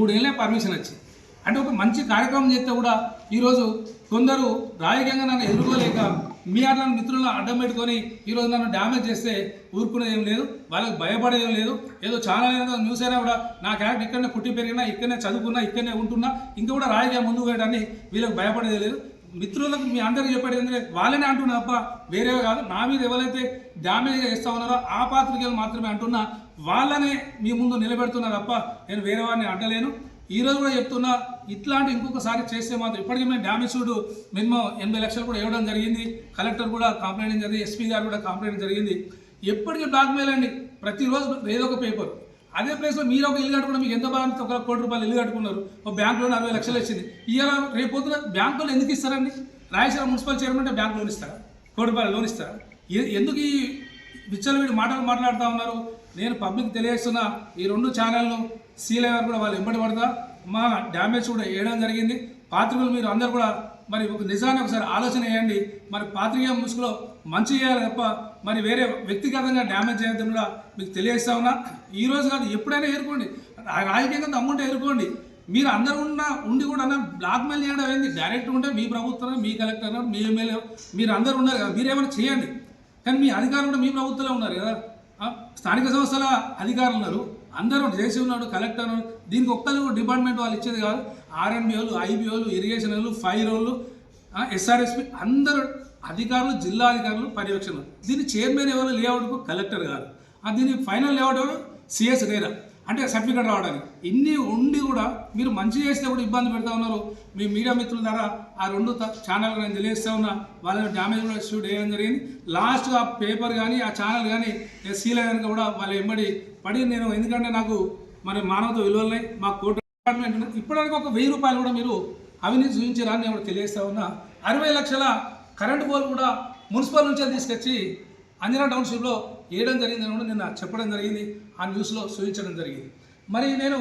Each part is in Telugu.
మూడేళ్ళే పర్మిషన్ వచ్చింది అంటే ఒక మంచి కార్యక్రమం చేస్తే కూడా ఈరోజు కొందరు రాజకీయంగా నన్ను ఎదుర్కోలేక మీ అట్లా మిత్రులను అడ్డం పెట్టుకొని ఈరోజు నన్ను డ్యామేజ్ చేస్తే ఊరుకునేది ఏం లేదు వాళ్ళకి భయపడేది లేదు. ఏదో ఛానల్ ఏదో న్యూస్ అయినా కూడా నా క్యారెక్టర్ ఇక్కడనే పుట్టి పెరిగినా ఇక్కడనే చదువుకున్నా ఇక్కడనే ఉంటున్నా ఇంకా కూడా రాజకీయం ముందుకు పోయడాన్ని వీళ్ళకి భయపడేది లేదు. మిత్రులకు మీ అందరికీ చెప్పేది ఏంటంటే వాళ్ళనే అంటున్నా అప్ప వేరే కాదు నా మీద ఎవరైతే డ్యామేజ్ చేస్తా ఉన్నారో ఆ పాత్రికలు మాత్రమే అంటున్నా వాళ్ళనే మీ ముందు నిలబెడుతున్నా తప్ప నేను వేరే వారిని అంటలేను ఈ రోజు కూడా చెప్తున్నా ఇట్లాంటి ఇంకొకసారి చేస్తే మాత్రం ఇప్పటికీ మేము డ్యామేజ్ చూడు మినిమం ఎనభై లక్షలు కూడా ఇవ్వడం జరిగింది. కలెక్టర్ కూడా కంప్లైంట్ జరిగింది ఎస్పీ గారు కూడా కంప్లైంట్ జరిగింది. ఎప్పటికీ బ్లాక్మెయిల్ అండి. ప్రతిరోజు ఏదో ఒక పేపర్ అదే ప్లేస్లో మీరు ఒక ఇల్లు కట్టుకున్న మీకు ఎంత బాగా ఒక కోటి రూపాయలు ఇల్లు కట్టుకున్నారు. ఒక బ్యాంక్ లోన్ అరవై లక్షలు వచ్చింది. ఇవాళ రేపు పొద్దున బ్యాంక్ లోన్ ఎందుకు ఇస్తారండి? రాయలసీమ మున్సిపల్ చైర్మన్ అంటే బ్యాంక్ లోన్ ఇస్తారా? కోటి రూపాయలు లోన్ ఇస్తారా? ఎందుకు ఈ విచ్చలవిడి మాటలు మాట్లాడుతూ ఉన్నారు? నేను పబ్లిక్ తెలియజేస్తున్న ఈ రెండు ఛానళ్ళు సీలైవర్ కూడా వాళ్ళు ఎంబడి పడతా. మా డ్యామేజ్ కూడా వేయడం జరిగింది. పాత్రికలు మీరు అందరు కూడా మరి ఒక నిజాన్ని ఒకసారి ఆలోచన చేయండి. మరి పాత్రికేయ ముసుగులో మంచి చేయాలి తప్ప మరి వేరే వ్యక్తిగతంగా డ్యామేజ్ చేయొద్దని కూడా మీకు తెలియజేస్తా ఉన్నా. ఈరోజు కాదు ఎప్పుడైనా ఎదుర్కోండి రాజకీయంగా దమ్ముంటే ఎదుర్కోండి మీరు అందరూ ఉన్న ఉండి కూడా బ్లాక్మెయిల్ చేయడం ఏంది? డైరెక్ట్ ఉంటే మీ ప్రభుత్వం మీ కలెక్టర్ మీ ఎమ్మెల్యే మీరు అందరూ ఉన్నారు కదా మీరేమైనా చేయండి. కానీ మీ అధికారులు కూడా మీ ప్రభుత్వంలో ఉన్నారు కదా. స్థానిక సంస్థల అధికారులు ఉన్నారు. అందరూ జేసీ ఉన్నాడు కలెక్టర్ ఉన్నాడు. దీనికి ఒక్కరు డిపార్ట్మెంట్ వాళ్ళు ఇచ్చేది కాదు. ఆర్ఎన్బి వాళ్ళు ఐబీ వాళ్ళు ఇరిగేషన్ వాళ్ళు ఫైర్ వాళ్ళు ఎస్ఆర్ఎస్పి అందరూ అధికారులు జిల్లా అధికారులు పర్యవేక్షణ. దీని చైర్మన్ ఎవరు? లేఅవుట్కు కలెక్టర్ గారు. దీని ఫైనల్ లేఅవుట్ ఎవరు? సిఎస్ రేరా అంటే సర్టిఫికేట్ రావడానికి. ఇన్ని ఉండి కూడా మీరు మంచి చేస్తే కూడా ఇబ్బంది పెడతా ఉన్నారు. మీ మీడియా మిత్రుల ద్వారా ఆ రెండు ఛానల్ నేను తెలియజేస్తా ఉన్నా. వాళ్ళని డ్యామేజ్ కూడా షూట్ చేయడం జరిగింది. లాస్ట్ ఆ పేపర్ కానీ ఆ ఛానల్ కానీ సీల్ అయ్యాక కూడా వాళ్ళు ఎంబడి పడి నేను ఎందుకంటే నాకు మరి మానవత విలువలున్నాయి. మా కోర్టు డిపార్ట్మెంట్ ఇప్పటివరకు ఒక వెయ్యి రూపాయలు కూడా మీరు అవినీతి చూపించారని నేను కూడా తెలియజేస్తా ఉన్నా. అరవై లక్షల కరెంటు పోల్ కూడా మున్సిపల్ నుంచే తీసుకొచ్చి అంజనా టౌన్షిప్లో వేయడం జరిగిందని కూడా నిన్న చెప్పడం జరిగింది. ఆ న్యూస్లో చూపించడం జరిగింది. మరి నేను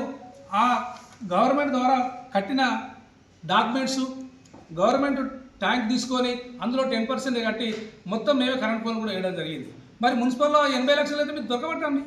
ఆ గవర్నమెంట్ ద్వారా కట్టిన డాక్యుమెంట్స్ గవర్నమెంట్ ట్యాంక్ తీసుకొని అందులో టెన్ పర్సెంట్ కట్టి మొత్తం మేమే కరెంట్ పోల్ కూడా వేయడం జరిగింది. మరి మున్సిపల్లో ఎనభై లక్షలు అయితే మీరు దొరకబట్టండి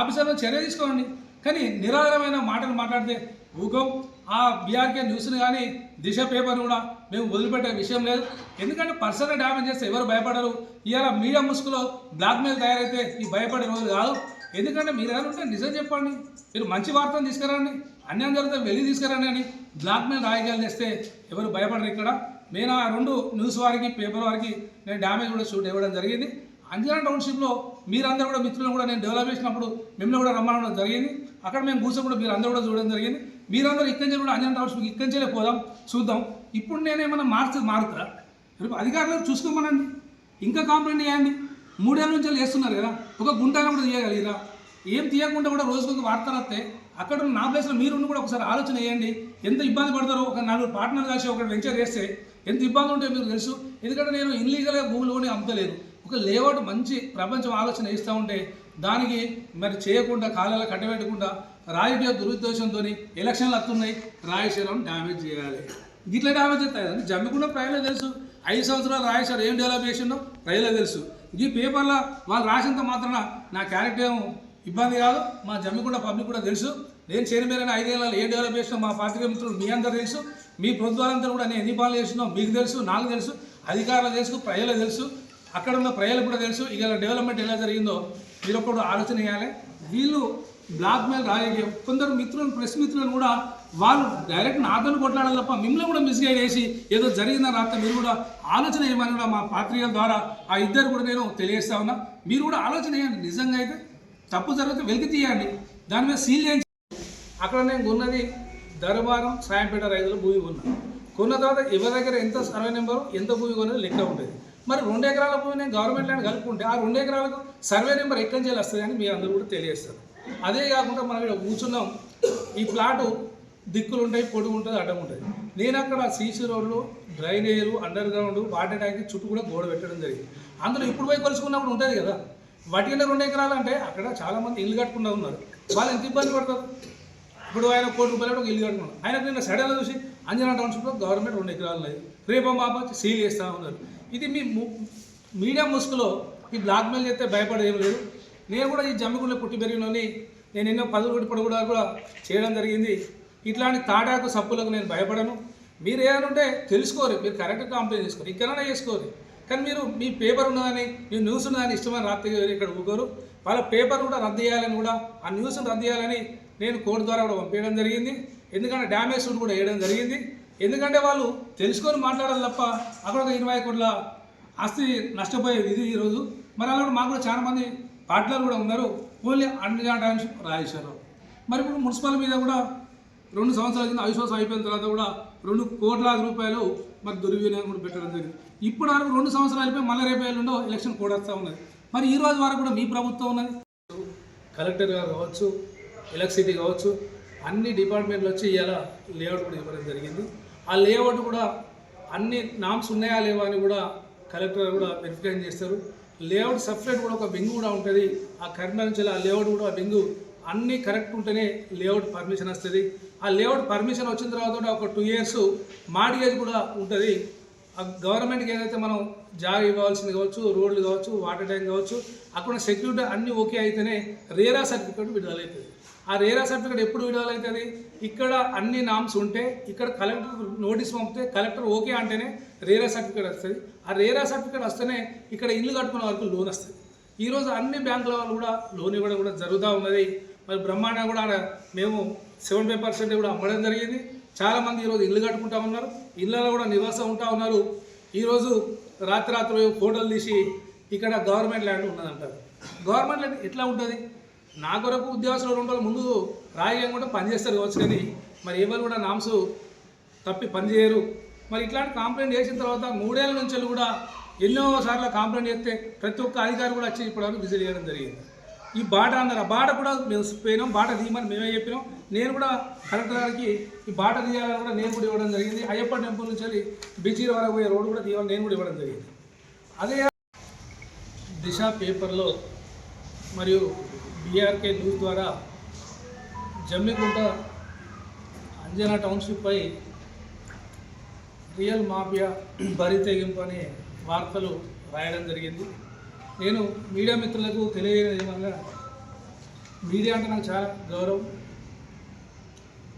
ఆఫీసర్లో చర్య తీసుకోండి. కానీ నిరాధారమైన మాటలు మాట్లాడితే ఊకం ఆ బీఆర్కే న్యూస్ని కానీ దిశ పేపర్ని కూడా మేము వదిలిపెట్టే విషయం లేదు. ఎందుకంటే పర్సనల్ డ్యామేజ్ చేస్తే ఎవరు భయపడరు. ఇవాళ మీడియా ముసుగులో బ్లాక్మెయిల్ తయారైతే ఈ భయపడే రోజు కాదు. ఎందుకంటే మీరు ఏమైనా ఉంటే నిజం చెప్పండి. మీరు మంచి వార్తను తీసుకురండి. అన్యాయం జరిగితే వెళ్ళి తీసుకురండి అని బ్లాక్మెయిల్ రాయగాలు చేస్తే ఎవరు భయపడరు ఇక్కడ. నేను ఆ రెండు న్యూస్ వారికి పేపర్ వారికి నేను డ్యామేజ్ కూడా షూట్ ఇవ్వడం జరిగింది. అంజనా టౌన్షిప్లో మీరందరూ కూడా మిత్రులను కూడా నేను డెవలప్ చేసినప్పుడు మిమ్మల్ని కూడా రమ్మడం జరిగింది. అక్కడ మేము కూర్చొని కూడా మీరు అందరూ కూడా చూడడం జరిగింది. మీరందరూ ఇక్కడి నుంచి కూడా అంజనా రావచ్చు ఇక్కడి నుంచే పోదాం చూద్దాం. ఇప్పుడు నేనేమన్నా మార్చి మారుతా రేపు అధికారులు చూసుకోమనండి ఇంకా కాంప్లైంట్ చేయండి. మూడేళ్ళ నుంచి వేస్తున్నారు కదా ఒక గుంటాన కూడా తీయగలిగిరా? ఏం తీయకుండా కూడా రోజుకు ఒక వార్తలు వస్తే అక్కడ ఉన్న నా ప్లేస్లో మీరు ఉండి కూడా ఒకసారి ఆలోచన చేయండి. ఎంత ఇబ్బంది పడతారో ఒక నలుగురు పార్ట్నర్ కలిసి ఒక వెంచర్ చేస్తే ఎంత ఇబ్బంది ఉంటే మీకు తెలుసు. ఎందుకంటే నేను ఇన్లీగల్గా భూములు కొని అమ్ముతలేదు. ఒక లేఅవుట్ మంచి ప్రపంచం ఆలోచన ఇస్తూ ఉంటే దానికి మరి చేయకుండా కాలాల కట్టబెట్టకుండా రాజకీయ దురుద్దేశంతో ఎలక్షన్లు వస్తున్నాయి రాయశీలం డ్యామేజ్ చేయాలి. ఇట్లా డ్యామేజ్ అవుతాయి కదండి జమ్మికుండా ప్రజలకు తెలుసు. ఐదు సంవత్సరాలు రాయశారు ఏం డెవలప్ చేసిండో ప్రజలే తెలుసు. ఈ పేపర్లో వాళ్ళు రాసినంత మాత్రాన నా క్యారెక్టర్ ఏం ఇబ్బంది కాదు. మా జమ్మికుండా పబ్లిక్ కూడా తెలుసు. నేను చైర్మన్ ఐదేళ్ళలో ఏం డెవలప్ చేసినా మా పార్టీ మిత్రులు మీ అందరూ తెలుసు. మీ ప్రభుత్వాలంతా కూడా నేను ఎన్ని పనులు చేసినా మీకు తెలుసు నాకు తెలుసు. అధికారులు తెలుసు ప్రజలకు తెలుసు. అక్కడ ఉన్న ప్రజలకు కూడా తెలుసు ఇక డెవలప్మెంట్ ఎలా జరిగిందో మీరు ఒక్కడు ఆలోచన చేయాలి. వీళ్ళు బ్లాక్ మెయిల్ రాజకీయం కొందరు మిత్రులను ప్రెస్ మిత్రులను కూడా వాళ్ళు డైరెక్ట్ నాతో కొట్లాడాలి తప్ప మిమ్మల్ని కూడా మిస్గైడ్ చేసి ఏదో జరిగిన రాస్తే మీరు కూడా ఆలోచన చేయమని కూడా మా పాత్రికల ద్వారా ఆ ఇద్దరు కూడా నేను తెలియజేస్తా ఉన్నా. మీరు కూడా ఆలోచన చేయండి. నిజంగా అయితే తప్పు జరిగితే వెలికి తీయండి. దాని మీద సీల్ చేయండి. అక్కడ నేను కొన్నది దర్బారం సాయంపేట రైతులు భూమి కొన్నాను కొన్న తర్వాత ఎవరి దగ్గర ఎంత సర్వే నెంబరు ఎంత భూమి కొన్నది లెక్క ఉంటుంది. మరి రెండు ఎకరాల భూమిని గవర్నమెంట్ ల్యాండ్ కలుపుకుంటే ఆ రెండు ఎకరాలకు సర్వే నెంబర్ ఎక్కడి నుంచి వస్తుంది అని మీరు అందరూ కూడా తెలియజేస్తారు. అదే కాకుండా మనం ఇక్కడ కూర్చున్నాం. ఈ ప్లాటు దిక్కులు ఉంటాయి పొడుగు ఉంటుంది అడ్డం ఉంటుంది. నేను అక్కడ సీసీ రోడ్లు డ్రైనేజీలు అండర్ గ్రౌండ్ వాటర్ ట్యాంక్ చుట్టూ కూడా గోడ పెట్టడం జరిగింది. అందులో ఇప్పుడు పోయి కొలుసుకున్నప్పుడు ఉంటుంది కదా. వాటిలో రెండు ఎకరాలు అంటే అక్కడ చాలామంది ఇల్లు కట్టుకుంటూ ఉన్నారు. వాళ్ళు ఎంత ఇబ్బంది పడతారు? ఇప్పుడు ఆయన కోటి రూపాయలు ఒక ఇల్లు కట్టుకున్నారు ఆయన నిన్న సడన్గా చూసి అంజనా టౌన్షిప్లో గవర్నమెంట్ రెండు ఎకరాలు ఉన్నాయి. రేపో మాప సీల్ చేస్తూ ఉన్నారు. ఇది మీ ము- మీడియా ముసుగులో ఈ బ్లాక్మెయిల్ చేస్తే భయపడేం లేదు. నేను కూడా ఈ జమ్మిగుండ పుట్టి పెరిగినని నేను ఎన్నో పదవి ఇప్పుడు కూడా కూడా చేయడం జరిగింది. ఇట్లాంటి తాటాకు సప్పులకు నేను భయపడను. మీరు ఏమనుంటే తెలుసుకోరు మీరు కరెక్ట్గా కంప్లైంట్ చేసుకోరు ఇక్కడైనా చేసుకోరు. కానీ మీరు మీ పేపర్ ఉన్నదని మీ న్యూస్ ఉన్నదని ఇష్టమని రాత్రి ఇక్కడ ఊకోరు. వాళ్ళ పేపర్ కూడా రద్దు చేయాలని కూడా ఆ న్యూస్ని రద్దు చేయాలని నేను కోర్టు ద్వారా కూడా పంపించడం జరిగింది. ఎందుకంటే డ్యామేజ్ కూడా వేయడం జరిగింది. ఎందుకంటే వాళ్ళు తెలుసుకొని మాట్లాడాలి తప్ప అక్కడ ఒక ఇరవై కోట్ల ఆస్తి నష్టపోయే విధి ఈరోజు మరి అలా మాకు కూడా చాలా మంది పార్టీలు కూడా ఉన్నారు. ఓన్లీ అండగా టైమ్స్ రాజేశ్వరరావు. మరి ఇప్పుడు మున్సిపల్ మీద కూడా రెండు సంవత్సరాల కింద అవిశ్వాసం అయిపోయిన తర్వాత కూడా రెండు కోట్లాది రూపాయలు మరి దుర్వినియోగం కూడా పెట్టడం జరిగింది. ఇప్పుడు వరకు రెండు సంవత్సరాలు అయిపోయి మళ్ళీ రేపు ఎల్లుండో ఎలక్షన్ కూడా ఉన్నది. మరి ఈ రోజు వరకు కూడా మీ ప్రభుత్వం ఉన్నది? కలెక్టర్ గారు కావచ్చు ఎలక్ట్రిసిటీ కావచ్చు అన్ని డిపార్ట్మెంట్లు వచ్చి ఇవాళ లేఅవుట్ కూడా ఇవ్వడం జరిగింది. ఆ లేఅవుట్ కూడా అన్ని నామ్స్ ఉన్నాయా లేవా అని కూడా కలెక్టర్ కూడా వెరిఫికేషన్ చేస్తారు. లేఅవుట్ సపరేట్ కూడా ఒక బింగు కూడా ఉంటుంది. ఆ కరీంనగర్ నుంచి ఆ లేఅవుట్ కూడా ఆ బింగు అన్నీ కరెక్ట్ ఉంటేనే లేఅవుట్ పర్మిషన్ వస్తుంది. ఆ లేఅవుట్ పర్మిషన్ వచ్చిన తర్వాత కూడా ఒక టూ ఇయర్స్ మార్గేజ్ కూడా ఉంటుంది. ఆ గవర్నమెంట్కి ఏదైతే మనం జాగ్ ఇవ్వాల్సింది కావచ్చు రోడ్లు కావచ్చు వాటర్ ట్యాంక్ కావచ్చు అక్కడ సెక్యూరిటీ అన్నీ ఓకే అయితేనే రేరా సర్టిఫికేట్ విడుదలవుతుంది ఆ రేరా సర్టిఫికేట్ ఎప్పుడు విడుదలవుతుంది ఇక్కడ అన్ని నామ్స్ ఉంటే ఇక్కడ కలెక్టర్ నోటీస్ పంపితే కలెక్టర్ ఓకే అంటేనే రేరా సర్టిఫికేట్ వస్తుంది. ఆ రేరా సర్టిఫికేట్ వస్తేనే ఇక్కడ ఇల్లు కట్టుకునే వరకు లోన్ వస్తుంది. ఈరోజు అన్ని బ్యాంకుల వాళ్ళు కూడా లోన్ ఇవ్వడం కూడా జరుగుతూ ఉన్నది. మరి బ్రహ్మాండ కూడా మేము సెవెంటీ ఫైవ్ పర్సెంట్ కూడా అమ్మడం జరిగింది. చాలామంది ఈరోజు ఇల్లు కట్టుకుంటా ఉన్నారు. ఇళ్ళలో కూడా నివాసం ఉంటా ఉన్నారు. ఈరోజు రాత్రి రాత్రి ఫోటోలు తీసి ఇక్కడ గవర్నమెంట్ ల్యాండ్ ఉన్నదంటారు. గవర్నమెంట్ ల్యాండ్ ఎట్లా ఉంటుంది? నా కొరకు ఉద్యోగస్తులు రెండు రోజుల ముందు రాయగా కూడా పనిచేస్తారు కావచ్చు కానీ మరి ఎవరు కూడా నామ్స్ తప్పి పనిచేయరు మరి ఇట్లాంటి కంప్లైంట్ చేసిన తర్వాత మూడేళ్ళ నుంచి కూడా ఎన్నో సార్లు కంప్లైంట్ చేస్తే ప్రతి ఒక్క అధికారి కూడా వచ్చి ఇప్పటివరకు విజిట్ చేయడం జరిగింది. ఈ బాట అన్నారు. ఆ బాట కూడా మేము పోయినాం. బాట తీయమని మేమే చెప్పినాం. నేను కూడా కలెక్టర్ గారికి ఈ బాట తీయాలని కూడా నేను కూడా ఇవ్వడం జరిగింది. అయ్యప్ప టెంపుల్ నుంచి వెళ్ళి బీచీ వరకు పోయే రోడ్డు కూడా తీయాలని నేను కూడా ఇవ్వడం జరిగింది. అదే దిశ పేపర్లో మరియు బీఆర్కే న్యూస్ ద్వారా జమ్మికుంట అంజనా టౌన్షిప్పై రియల్ మాఫియా బరి తెగింపు అనే వార్తలు రాయడం జరిగింది. నేను మీడియా మిత్రులకు తెలియజేయడం విధంగా మీడియా అంటే నాకు చాలా గౌరవం.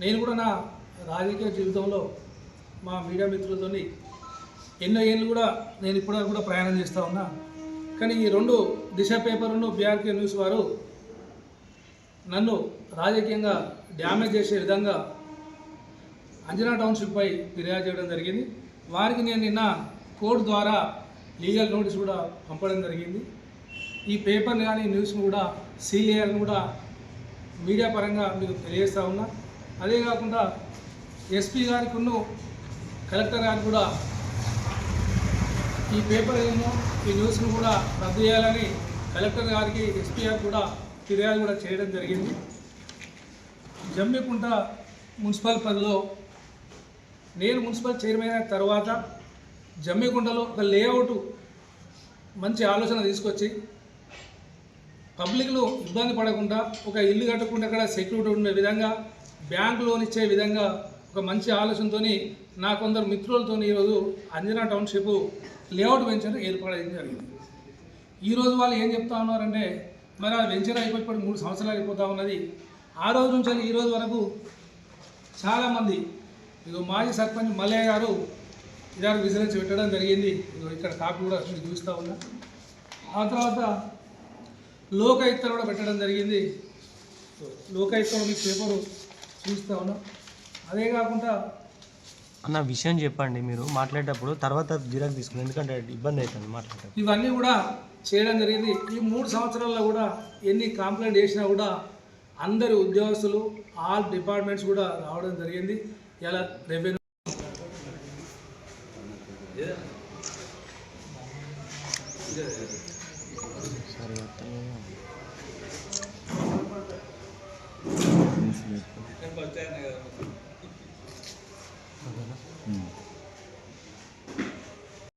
నేను కూడా నా రాజకీయ జీవితంలో మా మీడియా మిత్రులతోని ఎన్నో ఏళ్ళు కూడా నేను ఇప్పటివరకు కూడా ప్రయాణం చేస్తూ ఉన్నా. కానీ ఈ రెండు దిశ పేపర్ను బీఆర్కే న్యూస్ వారు నన్ను రాజకీయంగా డ్యామేజ్ చేసే విధంగా అంజనా టౌన్షిప్పై ఫిర్యాదు చేయడం జరిగింది. వారికి నేను నిన్న కోర్టు ద్వారా లీగల్ నోటీస్ కూడా పంపడం జరిగింది. ఈ పేపర్ని కానీ న్యూస్ని కూడా సీల్ కూడా మీడియా పరంగా మీకు తెలియజేస్తూ ఉన్నా. అదే కాకుండా ఎస్పీ గారికి కలెక్టర్ గారికి కూడా ఈ పేపర్ ఏమో ఈ న్యూస్ను కూడా రద్దు చేయాలని కలెక్టర్ గారికి ఎస్పీ కూడా ఫిర్యాదు కూడా చేయడం జరిగింది. జమ్మికుంట మున్సిపల్ పరిధిలో నేను మున్సిపల్ చైర్మన్ అయిన తర్వాత జమ్మికుంటలో ఒక లేఅవుట్ మంచి ఆలోచన తీసుకొచ్చి పబ్లిక్లో ఇబ్బంది పడకుండా ఒక ఇల్లు కట్టకుండా అక్కడ సెక్యూరిటీ ఉండే విధంగా బ్యాంకు లోన్ ఇచ్చే విధంగా ఒక మంచి ఆలోచనతోని నా కొందరు మిత్రులతో ఈరోజు అంజనా టౌన్షిప్ లేఅవుట్ వెంచర్ ఏర్పాటు జరిగింది. ఈరోజు వాళ్ళు ఏం చెప్తా ఉన్నారంటే మరి ఆ వెంచర్ అయిపోయి మూడు సంవత్సరాలు అయిపోతా ఉన్నది. ఆ రోజు నుంచి ఈ రోజు వరకు చాలామంది ఇదిగో మాజీ సర్పంచ్ మల్లయ్య గారు ఇదారు విజిలెన్స్ పెట్టడం జరిగింది. ఇదిగో ఇక్కడ కాపీ కూడా మీరు చూస్తూ ఉన్నా. ఆ తర్వాత లోకాయుక్త కూడా పెట్టడం జరిగింది. లోకాయుక్త మీ పేపరు చూస్తూ ఉన్నా. అదే కాకుండా అన్న విషయం చెప్పండి మీరు. మాట్లాడేటప్పుడు తర్వాత జిరాక్ తీసుకుని ఎందుకంటే ఇబ్బంది అవుతుంది మాట్లాడేటప్పుడు. ఇవన్నీ కూడా చేయడం జరిగింది. ఈ మూడు సంవత్సరాల్లో కూడా ఎన్ని కంప్లైంట్ చేసినా కూడా అందరి ఉద్యోగస్తులు ఆల్ డిపార్ట్మెంట్స్ కూడా రావడం జరిగింది. ఇలా రెవెన్యూ